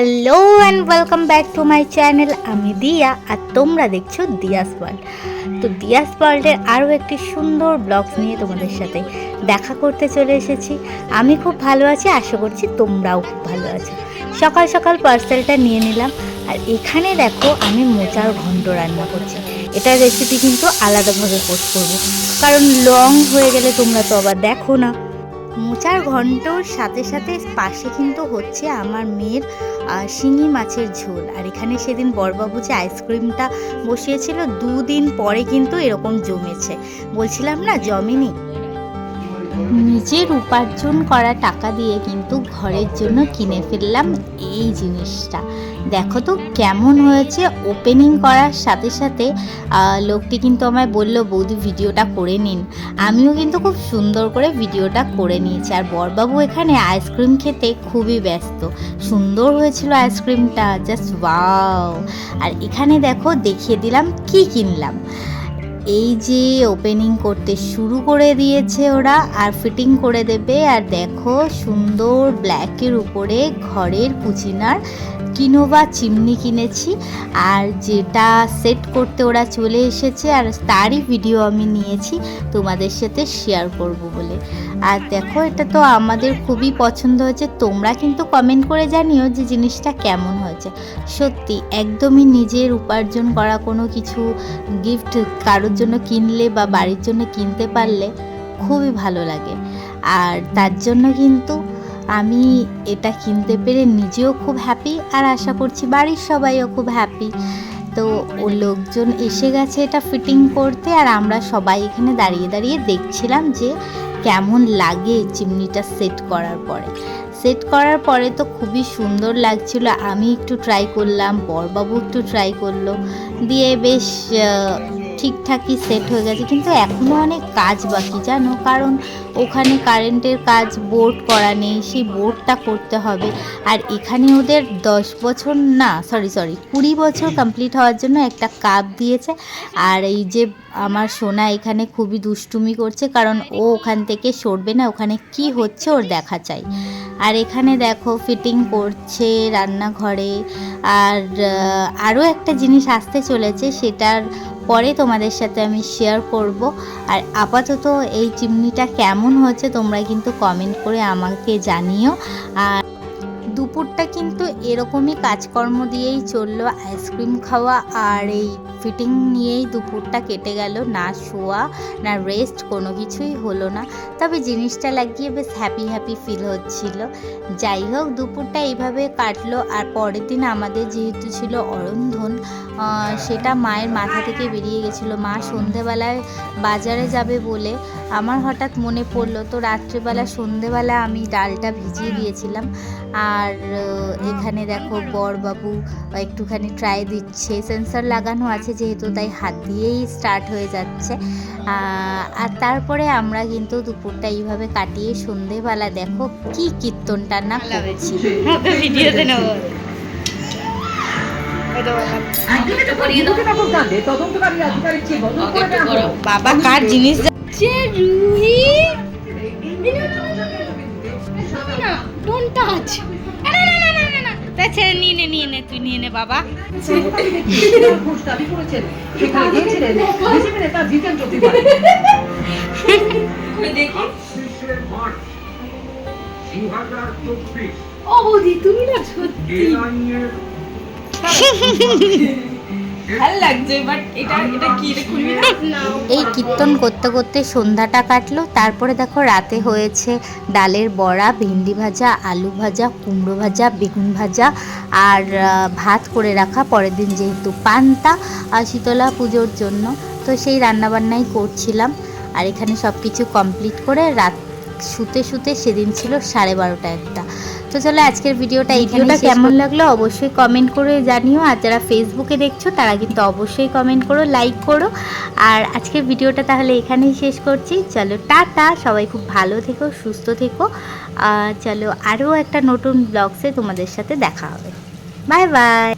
Hello and welcome back to my channel আমি দিয়া আর তোমরা দেখছ দিয়াস ওয়ার্ল্ড তো দিয়াস ওয়ার্ল্ডের আরও একটি সুন্দর ব্লগস নিয়ে তোমাদের সাথে দেখা করতে চলে এসেছি। আমি খুব ভালো আছি, আশা করছি তোমরাও খুব ভালো আছো। সকাল সকাল পার্সেলটা নিয়ে নিলাম। আর এখানে দেখো আমি মোচার ঘন্ট রান্না করছি। এটার রেসিপি কিন্তু আলাদাভাবে পোস্ট করব। কারণ লং হয়ে গেলে তোমরা তো আবার দেখো না। মোচার ঘন্টর সাথে সাথে পাশে কিন্তু হচ্ছে আমার মেয়ের শিঙি মাছের ঝোল। আর এখানে সেদিন বরবাবু যে আইসক্রিমটা বসিয়েছিল, দুদিন পরে কিন্তু এরকম জমেছে। বলছিলাম না, জমেনি? নিজের উপার্জন করা টাকা দিয়ে কিন্তু ঘরের জন্য কিনে ফেললাম এই জিনিসটা। দেখো তো কেমন হয়েছে ওপেনিং করার সাথে সাথে লোকটি কিন্তু আমায় বলল, বৌদি, ভিডিওটা করে নিন। আমিও কিন্তু খুব সুন্দর করে ভিডিওটা করে নিয়েছি। আর বরবাবু এখানে আইসক্রিম খেতে খুবই ব্যস্ত। সুন্দর হয়েছিল আইসক্রিমটা জাস্ট ওয়াও আর এখানে দেখো, দেখিয়ে দিলাম কি কিনলাম। এই যে ওপেনিং করতে শুরু করে দিয়েছে ওরা, আর ফিটিং করে দেবে। আর দেখো, সুন্দর ব্ল্যাকের উপরে ঘরের কুচিনার কিনোভা চিমনি কিনেছি আর যেটা সেট করতে ওরা চলে এসেছে আর তারই ভিডিও আমি নিয়েছি তোমাদের সাথে শেয়ার করব বলে। আর দেখো, এটা তো আমাদের খুবই পছন্দ হয়েছে। তোমরা কিন্তু কমেন্ট করে জানিও যে জিনিসটা কেমন হয়েছে। সত্যি, একদমই নিজের উপার্জন করা কোনো কিছু গিফট কারোর জন্য কিনলে বা বাড়ির জন্য কিনতে পারলে খুবই ভালো লাগে। আর তার জন্য কিন্তু আমি এটা কিনতে পেরে নিজেও খুব হ্যাপি আর আশা করছি বাড়ির সবাইও খুব হ্যাপি তো ও লোকজন এসে গেছে এটা ফিটিং করতে আর আমরা সবাই এখানে দাঁড়িয়ে দাঁড়িয়ে দেখছিলাম যে কেমন লাগে চিমনিটা সেট করার পরে। সেট করার পরে তো খুবই সুন্দর লাগছিল, আমি একটু ট্রাই করলাম, বরবাবু একটু ট্রাই করল। দিয়ে বেশ ঠিকঠাকই সেট হয়ে গেছে। কিন্তু এখনও অনেক কাজ বাকি, জানো? কারণ ওখানে কারেন্টের কাজ বোর্ড করা নেই, সেই বোর্ডটা করতে হবে। আর এখানে ওদের দশ বছর না সরি সরি কুড়ি বছর কমপ্লিট হওয়ার জন্য একটা কাপ দিয়েছে। আর এই যে আমার সোনা এখানে খুবই দুষ্টুমি করছে, কারণ ও ওখান থেকে সরবে না, ওখানে কি হচ্ছে ওর দেখা চাই। আর এখানে দেখো ফিটিং করছে রান্নাঘরে। আর আরও একটা জিনিস আসতে চলেছে, সেটার পরে তোমাদের সাথে আমি শেয়ার করব। আর আপাতত এই চিমনিটা কেমন হচ্ছে তোমরা কিন্তু কমেন্ট করে আমাকে জানিও। আর দুপুরটা কিন্তু এরকমই কাজকর্ম দিয়েই চলল আইসক্রিম খাওয়া আর এই ফিটিং নিয়েই দুপুরটা কেটে গেল। না শোয়া না রেস্ট কোনো কিছুই হলো না। তবে জিনিসটা লাগিয়ে বেশ হ্যাপি হ্যাপি ফিল হচ্ছিল। যাই হোক দুপুরটা এইভাবে কাটলো আর পরের দিন আমাদের যেহেতু ছিল অরন্ধন সেটা মায়ের মাথা থেকে বেরিয়ে গেছিল। মা সন্ধেবেলায় বাজারে যাবে বলে আমার হঠাৎ মনে পড়ল। তো রাত্রেবেলা সন্ধেবেলা আমি ডালটা ভিজিয়ে দিয়েছিলাম। আর আহ, এখানে দেখো বরবাবু একটুখানি ট্রাই দিচ্ছে। সেন্সর লাগানো আছে যেহেতু তাই হাত দিয়েই স্টার্ট হয়ে যাচ্ছে। আর তারপরে আমরা কিন্তু দুপুরটা এইভাবে কাটিয়ে সন্ধেবেলা দেখো কি কীর্তনটা না করছি। ভিডিওতে নেব। বাবা কার জিনিস যাচ্ছে রুহি ছেড়ে নিয়ে নে নিয়ে নে তুই নিয়ে নে বাবা। ও বৌদি তুমি না সত্যি। ভালো লাগছে বাট এটা এটা কি এটা খুলবি না। না এই কীর্তন করতে করতে সন্ধ্যাটা কাটলো তারপরে দেখো রাতে হয়েছে ডালের বড়া ভেন্ডি ভাজা আলু ভাজা কুমড়ো ভাজা বেগুন ভাজা আর ভাত করে রাখা পরের দিন যেহেতু পান্তা আর শীতলা পুজোর জন্য তো সেই রান্নাবান্নাই করছিলাম আর এখানে সব কিছু কমপ্লিট করে রাত শুতে শুতে সেদিন ছিল সাড়ে বারোটা একটা। তো চলো আজকের ভিডিওটা এইখানে কেমন লাগল অবশ্যই কমেন্ট করে জানিও। আর যারা ফেসবুকে দেখছ তারা কিন্তু অবশ্যই কমেন্ট করো লাইক করো। আর আজকের ভিডিওটা তাহলে এখানেই শেষ করছি। চলো টাটা সবাই খুব ভালো থেকো সুস্থ থেকো। আর চলো আরও একটা নতুন ব্লগসে তোমাদের সাথে দেখা হবে। Bye bye